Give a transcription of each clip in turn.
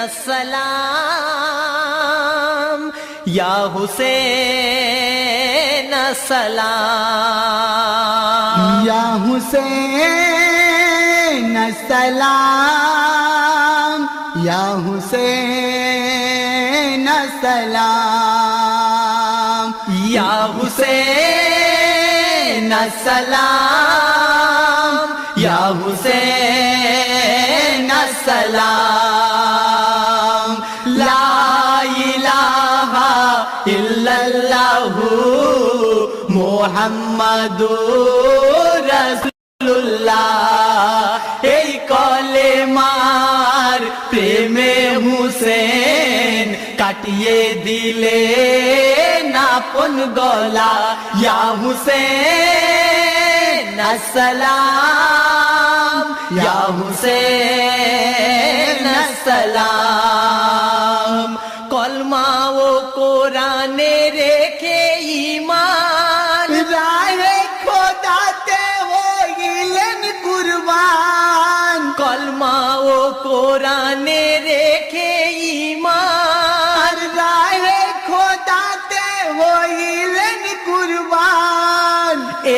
السلام یا حسین السلام. یا حسین السلام یا حسین السلام. یا حسین السلام یا حسین السلام. ইল্লাল্লাহু মুহাম্মাদুর রাসূলুল্লাহ। এই কলেমার প্রেমে হুসেন কাটিয়ে দিলে নাপন গলা। ইয়া হুসেন, আসসালাম। ইয়া হুসেন, আসসালাম। কোরআনে রেখে ইমান রাহে খোদাতে হইলেন কুরবান।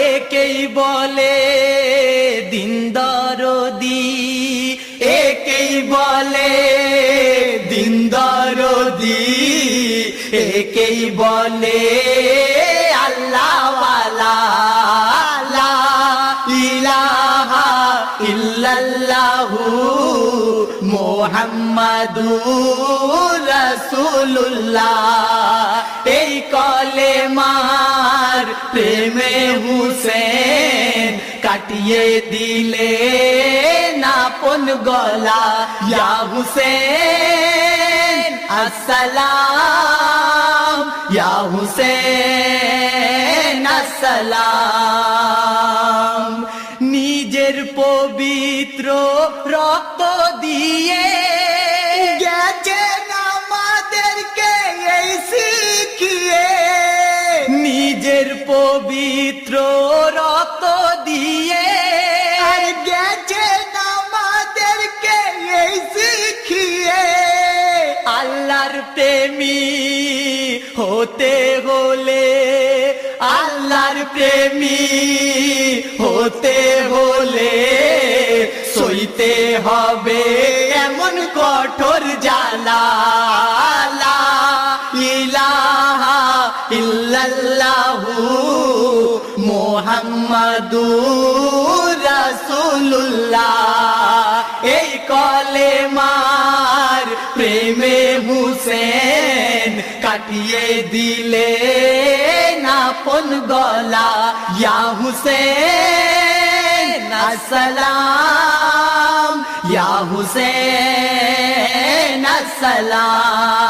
একেই বলে দিন দরদি একেই বলে দিন দরদি একেই বলে আল্লাহওয়ালা মুহাম্মাদুর রাসূলুল্লাহ। এই কলেমার প্রেমে হুসেন কাটিয়ে দিলে নাপন গলা। ইয়া হুসেন, আসসালাম। ইয়া হুসেন, আসসালাম। রক্ত দিয়ে গেছেন আমাদেরকে এই শিখিয়ে নিজের পবিত্র রক্ত দিয়ে আর গেছেন আমাদেরকে এই শিখিয়ে আল্লাহর প্রেমী হতে হলে আল্লাহর প্রেমী হতে সইতে হবে এমন কঠোর জ্বালা। ইলাহা ইল্লাল্লাহু মুহাম্মাদুর রাসূলুল্লাহ। এই কলেমার প্রেমে হুসেন কাটিয়ে দিলে নাপন গলা। ইয়া হুসেন, আসসালাম। ইয়া হুসেন আসসালাম